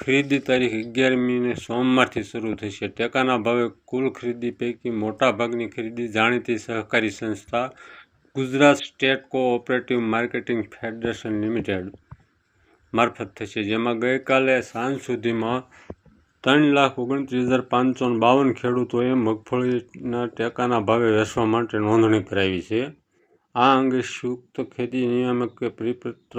ખરીદી તારીખ અગિયારમીને સોમવારથી શરૂ થશે. ટેકાના ભાવે કુલ ખરીદી પૈકી મોટાભાગની ખરીદી જાણીતી સહકારી સંસ્થા Gujarat state cooperative marketing federation limited મારફત થશે, જેમાં ગઈકાલે સાંજ સુધીમાં ત્રણ લાખ ઓગણત્રીસ હજાર પાંચસો બાવન ખેડૂતોએ મગફળીના ટેકાના ભાવે વેચવા માટે નોંધણી કરાવી છે. આ અંગે સંયુક્ત ખેતી નિયામકે પરિપત્ર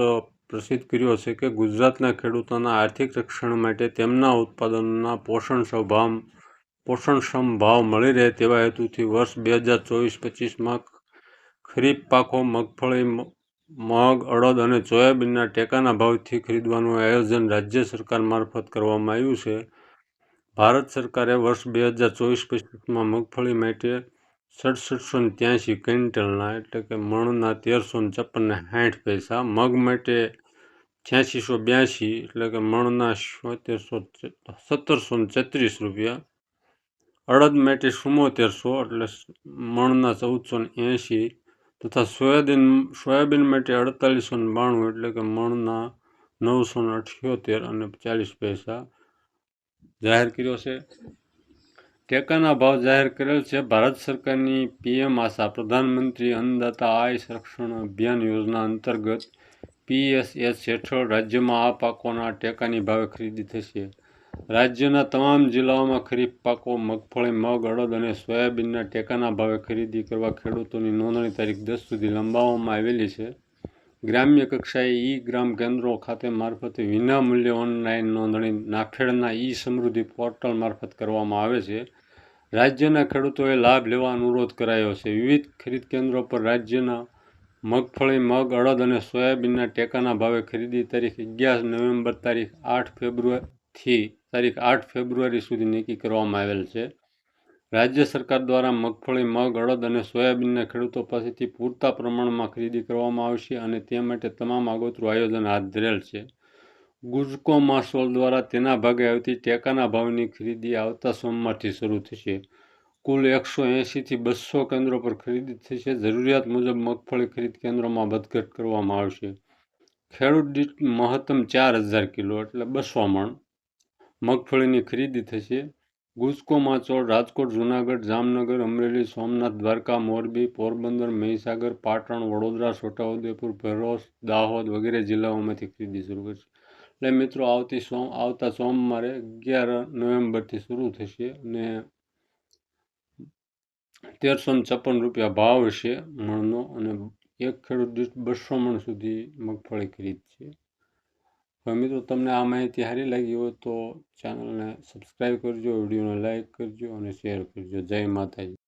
પ્રસિદ્ધ કર્યો છે કે ગુજરાતના ખેડૂતોના આર્થિક રક્ષણ માટે તેમના ઉત્પાદનોના પોષણ સ્વભાવ પોષણક્ષમ ભાવ મળી રહે તેવા હેતુથી વર્ષ બે હજાર ચોવીસ પચીસમાં ખરીફ પાકો, મગફળી મગ, અડદ અને સોયાબીનના ટેકાના ભાવથી ખરીદવાનું આયોજન રાજ્ય સરકાર મારફત કરવામાં આવ્યું છે. ભારત સરકારે વર્ષ બે હજાર ચોવીસ પચીસમાં મગફળી માટે સડસઠસો ને ત્યાંસી ક્વિન્ટલના એટલે કે મણના તેરસો ને છપ્પનને સાઠ પૈસા, મગ માટે છ્યાસીસો બ્યાસી એટલે કે મણના સોતેરસો સત્તરસો ને છત્રીસ રૂપિયા. અડદ માટે ચુમ્મોતેરસો એટલે મણના ચૌદસો ને એંશી તથા સોયાબીન સોયાબીન માટે અડતાલીસો ને બાણું એટલે કે મણના નવસો ને અઠ્યોતેર અને ચાલીસ પૈસા જાહેર કર્યો છે. ટેકાના ભાવ જાહેર કરેલ છે. ભારત સરકારની પીએમ આશા પ્રધાનમંત્રી અન્નદાતા આય સંરક્ષણ અભિયાન યોજના અંતર્ગત પીએસએચ હેઠળ રાજ્યમાં આ પાકોના ટેકાની ભાવે ખરીદી થશે. રાજ્યના તમામ જિલ્લાઓમાં ખરીફ પાકો, મગફળી, મગ, અડદ અને સોયાબીનના ટેકાના ભાવે ખરીદી કરવા ખેડૂતોની નોંધણી તારીખ દસ સુધી લંબાવવામાં આવેલી છે. ગ્રામ્ય કક્ષાએ ઈ ગ્રામ કેન્દ્રો ખાતે મારફતે વિના મૂલ્યે ઓનલાઈન નોંધણી નાફેડના ઈ સમૃદ્ધિ પોર્ટલ મારફત કરવામાં આવે છે. રાજ્યના ખેડૂતોએ લાભ લેવા અનુરોધ કરાયો છે. વિવિધ ખરીદ કેન્દ્રો પર રાજ્યના મગફળી, મગ, અડદ અને સોયાબીનના ટેકાના ભાવે ખરીદી તારીખ અગિયાર નવેમ્બર તારીખ આઠ ફેબ્રુઆરીથી તારીખ આઠ ફેબ્રુઆરી સુધી નક્કી કરવામાં આવેલ છે. રાજ્ય સરકાર દ્વારા મગફળી, મગ, અડદ અને સોયાબીનના ખેડૂતો પાસેથી પૂરતા પ્રમાણમાં ખરીદી કરવામાં આવશે અને તે માટે તમામ આગોતરું આયોજન હાથ ધરેલ છે. ગુજકો માસોલ દ્વારા તેના ભાગે આવતી ટેકાના ભાવની ખરીદી આવતા સોમવારથી શરૂ થશે. કુલ એકસો એંશીથી બસો કેન્દ્રો પર ખરીદી થશે. જરૂરિયાત મુજબ મગફળી ખરીદ કેન્દ્રોમાં વધઘટ કરવામાં આવશે. ખેડૂત દીઠ મહત્તમ ચાર હજાર કિલો એટલે બસો મણ મગફળીની ખરીદી થશે. ગુજકો માચોળ રાજકોટ, જુનાગઢ, જામનગર, અમરેલી, સોમનાથ, દ્વારકા, મોરબી, પોરબંદર, મહીસાગર, પાટણ, વડોદરા, છોટાઉદેપુર, ભરૂચ, દાહોદ વગેરે જિલ્લાઓમાંથી ખરીદી શરૂ કરશે. એટલે મિત્રો, આવતી સોમ, આવતા સોમવારે અગિયાર નવેમ્બરથી શરૂ થશે અને તેરસો ને છપ્પન રૂપિયા ભાવ છે મણનો અને એક ખેડૂત દીઠ બસો મણ સુધી મગફળી ખરીદશે હવે મિત્રો તમને આ માહિતી સારી લાગી હોય તો ચેનલને સબસ્ક્રાઈબ કરજો, વિડીયોને લાઈક કરજો અને શેર કરજો. જય માતાજી.